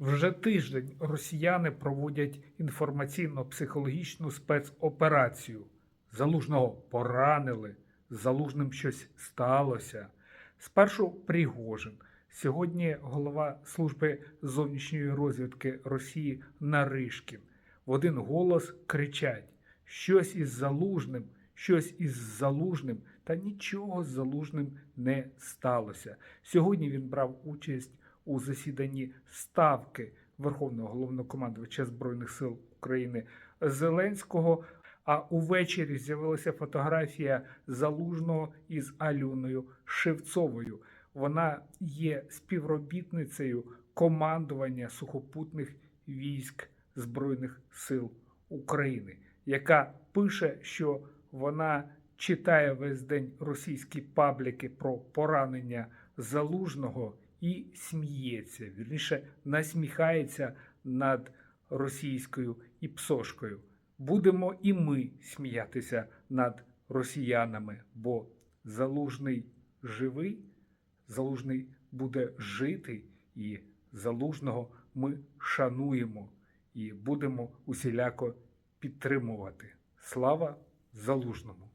Вже тиждень росіяни проводять інформаційно-психологічну спецоперацію. Залужного поранили, з залужним щось сталося. Спершу Пригожин. Сьогодні голова служби зовнішньої розвідки Росії Наришкін. В один голос кричать: щось із залужним, щось із залужним, та нічого з залужним не сталося. Сьогодні він брав участь у засіданні ставки Верховного головнокомандувача Збройних сил України Зеленського. А увечері з'явилася фотографія залужного із Альоною Шевцовою. Вона є співробітницею командування сухопутних військ Збройних сил України, яка пише, що вона читає весь день російські пабліки про поранення залужного і сміється, вірніше насміхається над російською і псошкою. Будемо і ми сміятися над росіянами, бо залужний живий, залужний буде жити, і залужного ми шануємо і будемо усіляко підтримувати. Слава залужному!